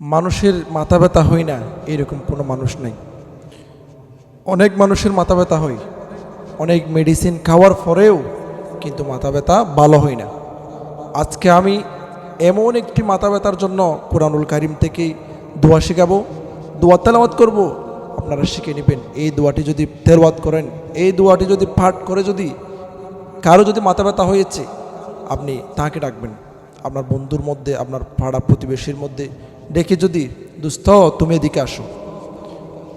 মানুষের মাথা ব্যথা হয় না? এরকম কোনো মানুষ নেই। অনেক মানুষের মাথা ব্যথা হয়। অনেক মেডিসিন খাওয়ার পরেও কিন্তু মাথা ব্যথা ভালো হয় না। আজকে আমি এমন একটি মাথা ব্যথার জন্য কোরআনুল কারিম থেকে দোয়া শেখাবো। দোয়া তেলাওয়াত করব। আপনারা শিখে নেবেন। এই দোয়াটি যদি তেলাওয়াত করেন, এই দোয়াটি যদি পাঠ করে যদি কারও যদি মাথা ব্যথা হয়েছে, আপনি তাকে ডাকবেন। আপনার বন্ধুর মধ্যে, আপনার পাড়া প্রতিবেশীর মধ্যে ডেকে যদি দুস্থ, তুমি এদিকে আসো।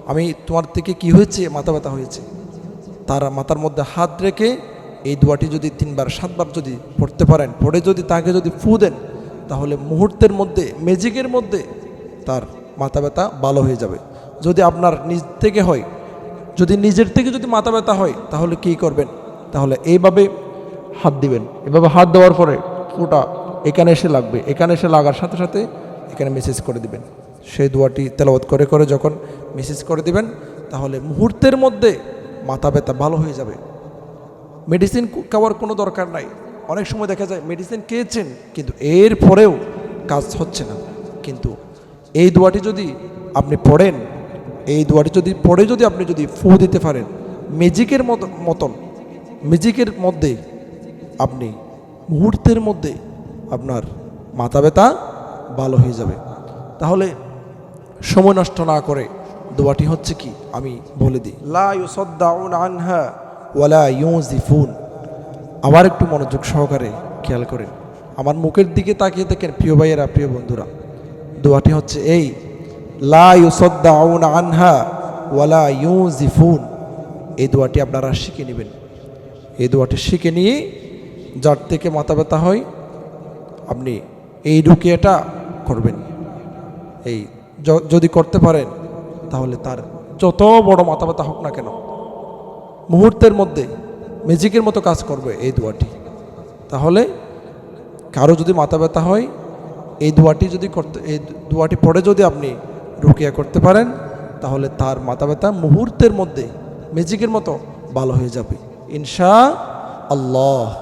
আমি তোমার থেকে কি হয়েছে? মাথা ব্যথা হয়েছে। তার মাথার মধ্যে হাত রেখে এই দোয়াটি যদি তিনবার, সাতবার যদি পড়তে পারেন, পড়ে যদি তাকে যদি ফু দেন, তাহলে মুহূর্তের মধ্যে ম্যাজিকের মধ্যে তার মাথা ব্যথা ভালো হয়ে যাবে। যদি আপনার নিজ থেকে হয়, যদি নিজের থেকে যদি মাথা ব্যথা হয়, তাহলে কি করবেন? তাহলে এইভাবে হাত দিবেন। এভাবে হাত দেওয়ার পরে ফুটা এখানে এসে লাগবে। এখানে এসে লাগার সাথে সাথে এখানে মেসেজ করে দিবেন। সেই দোয়াটি তেলাওয়াত করে করে যখন মেসেজ করে দিবেন, তাহলে মুহূর্তের মধ্যে মাথা ব্যথা ভালো হয়ে যাবে। মেডিসিন খাওয়ার কোনো দরকার নাই। অনেক সময় দেখা যায় মেডিসিন খেয়েছেন, কিন্তু এর পরেও কাজ হচ্ছে না। কিন্তু এই দোয়াটি যদি আপনি পড়েন, এই দোয়াটি যদি পড়ে যদি আপনি যদি ফু দিতে পারেন ম্যাজিকের মতো মতন ম্যাজিকের মধ্যে আপনি মুহূর্তের মধ্যে আপনার মাথা ব্যথা ভালো হয়ে যাবে। তাহলে সময় নষ্ট না করে দোয়াটি হচ্ছে কি? আমি বলে দিই। লা ইউসাদ্দাউন আনহা ওয়ালা ইউজিফুন। আবার একটু মনোযোগ সহকারে খেয়াল করেন। আমার মুখের দিকে তাকিয়ে দেখেন প্রিয় ভাইয়েরা প্রিয় বন্ধুরা। দোয়াটি হচ্ছে এই লা ইউসাদ্দাউন আনহা ওয়ালা ইউজিফুন। এই দোয়াটি আপনারা শিখে নেবেন। এই দোয়াটি শিখে নিয়ে যার থেকে মাথা ব্যথা হয় আপনি এই রুকিয়াটা করবেন। এই যদি করতে পারেন, তাহলে তার যত বড় মাথা ব্যথা হোক না কেন, মুহূর্তের মধ্যে ম্যাজিকের মতো কাজ করবে এই দোয়াটি। তাহলে কারও যদি মাথা ব্যথা হয়, এই দোয়াটি যদি করতে, এই দোয়াটি পড়ে যদি আপনি রুকিয়া করতে পারেন, তাহলে তার মাথা ব্যথা মুহূর্তের মধ্যে ম্যাজিকের মতো ভালো হয়ে যাবে। ইনশা আল্লাহ।